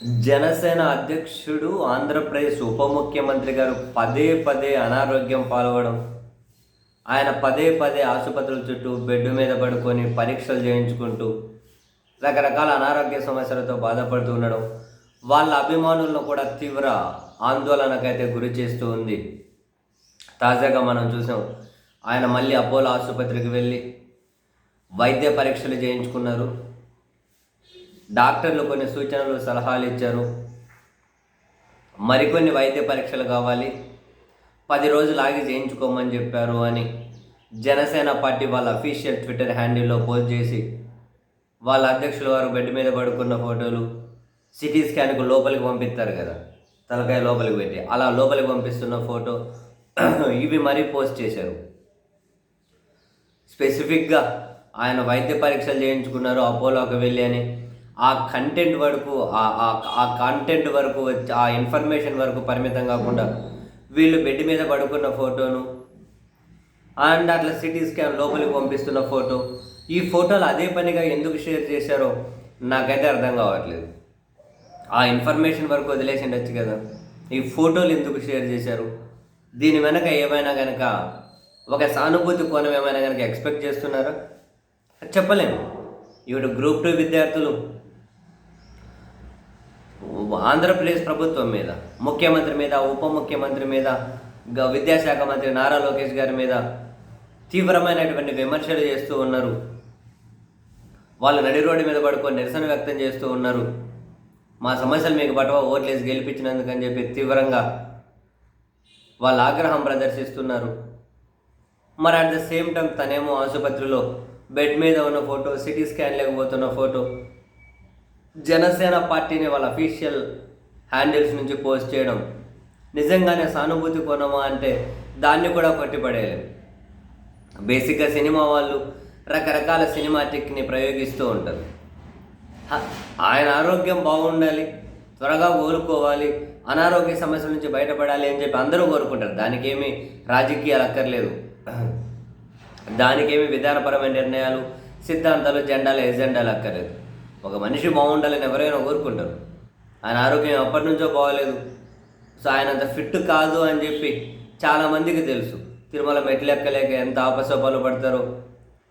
జనసేన అధ్యక్షుడు ఆంధ్రప్రదేశ్ ఉప ముఖ్యమంత్రి గారు పదే పదే అనారోగ్యం పాల్గొనడం ఆయన పదే పదే ఆసుపత్రుల చుట్టూ బెడ్ మీద పడుకొని పరీక్షలు చేయించుకుంటూ రకరకాల అనారోగ్య సమస్యలతో బాధపడుతూ ఉండడం వాళ్ళ అభిమానులను కూడా తీవ్ర ఆందోళనకైతే గురి చేస్తూ ఉంది. తాజాగా మనం చూసాం ఆయన మళ్ళీ అపోలో ఆసుపత్రికి వెళ్ళి వైద్య పరీక్షలు చేయించుకున్నారు. డాక్టర్లు కొన్ని సూచనలు సలహాలు ఇచ్చారు. మరికొన్ని వైద్య పరీక్షలు కావాలి. పది రోజులు ఆగి చేయించుకోమని చెప్పారు అని జనసేన పార్టీ వాళ్ళ అఫీషియల్ ట్విట్టర్ హ్యాండిల్లో పోస్ట్ చేసి వాళ్ళ అధ్యక్షుల వారు బెడ్ మీద పడుకున్న ఫోటోలు సిటీ స్కాన్కు లోపలికి పంపిస్తారు కదా. తలకాయ లోపలికి పెట్టి. అలా లోపలికి పంపిస్తున్న ఫోటో ఇవి మరీ పోస్ట్ చేశారు. స్పెసిఫిక్గా ఆయన వైద్య పరీక్షలు చేయించుకున్నారు అపోలోకి వెళ్ళి అని ఆ కంటెంట్ వరకు ఆ- ఆ- కంటెంట్ వరకు వచ్చి ఆ ఇన్ఫర్మేషన్ వరకు పరిమితం కాకుండా వీళ్ళు బెడ్ మీద పడుకున్న ఫోటోను అండ్ అట్లా సిటీ స్కాన్ లోపలికి పంపిస్తున్న ఫోటో ఈ ఫోటోలు అదే పనిగా ఎందుకు షేర్ చేశారో నాకైతే అర్థం కావట్లేదు. ఆ ఇన్ఫర్మేషన్ వరకు వదిలేసి ఉండొచ్చు కదా. ఈ ఫోటోలు ఎందుకు షేర్ చేశారు? దీని వెనక ఏమైనా కనుక ఒక సానుభూతి కోణం ఏమైనా కనుక ఎక్స్పెక్ట్ చేస్తున్నారా? చెప్పలేము. ఇప్పుడు గ్రూప్ టూ విద్యార్థులు. ఆంధ్రప్రదేశ్ ప్రభుత్వం మీద ముఖ్యమంత్రి మీద ఉప ముఖ్యమంత్రి మీద గ- విద్యాశాఖ మంత్రి నారా లోకేష్ గారి మీద తీవ్రమైనటువంటి విమర్శలు చేస్తూ ఉన్నారు. వాళ్ళు నడి రోడ్డు మీద పడుకొని నిరసన వ్యక్తం చేస్తూ ఉన్నారు. మా సమస్యలు మీకు పటవ ఓట్లేసి గెలిపించినందుకని చెప్పి తీవ్రంగా వాళ్ళ ఆగ్రహం ప్రదర్శిస్తున్నారు. మరి అట్ ద సేమ్ టైం తనేమో ఆసుపత్రిలో బెడ్ మీద ఉన్న ఫోటో సిటీ స్కాన్ లేకపోతున్న ఫోటో జనసేన పార్టీని వాళ్ళ అఫీషియల్ హ్యాండిల్స్ నుంచి పోస్ట్ చేయడం నిజంగానే సానుభూతి కొనమా అంటే దాన్ని కూడా కొట్టిపడేయలేం. బేసిక్గా సినిమా వాళ్ళు రకరకాల సినిమాటిక్ని ప్రయోగిస్తూ ఉంటారు. ఆయన ఆరోగ్యం బాగుండాలి త్వరగా కోలుకోవాలి అనారోగ్య సమస్యల నుంచి బయటపడాలి అని చెప్పి అందరూ కోరుకుంటారు. దానికేమి రాజకీయాలు అక్కర్లేదు. దానికేమి విధానపరమైన నిర్ణయాలు సిద్ధాంతాలు జెండాలు ఎజెండాలు అక్కర్లేదు. ఒక మనిషి బాగుండాలని ఎవరైనా కోరుకుంటారు ఆయన ఆరోగ్యం ఎప్పటి నుంచో బాగోలేదు. సో ఆయన అంత ఫిట్ కాదు అని చెప్పి చాలామందికి తెలుసు. తిరుమల మెట్లు ఎక్కలేక ఎంత ఆపసోపాలు పడతారో.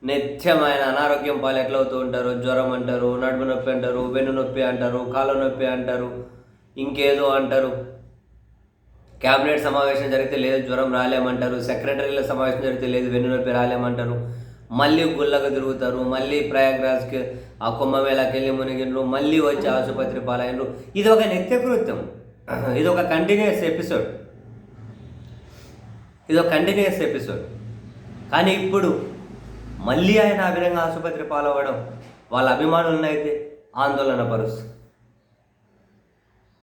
నిత్యం ఆయన అనారోగ్యం పాలు ఎట్లా అవుతూ ఉంటారు. జ్వరం అంటారు నడుము నొప్పి అంటారు వెన్ను నొప్పి అంటారు కాళ్ళ నొప్పి అంటారు ఇంకేదో అంటారు. క్యాబినెట్ సమావేశం జరిగితే లేదు జ్వరం రాలేమంటారు. సెక్రటరీల సమావేశం జరిగితే లేదు వెన్ను నొప్పి రాలేమంటారు. మళ్ళీ గుళ్ళకు తిరుగుతారు మళ్ళీ ప్రయాగ్రాజ్కి ఆ కుంభమేళాకి వెళ్ళి మునిగిండ్రు మళ్ళీ వచ్చి ఆసుపత్రి పాలైనరు ఇది ఒక నిత్యకృత్యం. ఇది ఒక కంటిన్యూస్ ఎపిసోడ్ ఇది ఒక కంటిన్యూస్ ఎపిసోడ్ కానీ ఇప్పుడు మళ్ళీ ఆయన ఆ విధంగా ఆసుపత్రి పాలవ్వడం వాళ్ళ అభిమానులను అయితే ఆందోళన పరుస్తుంది.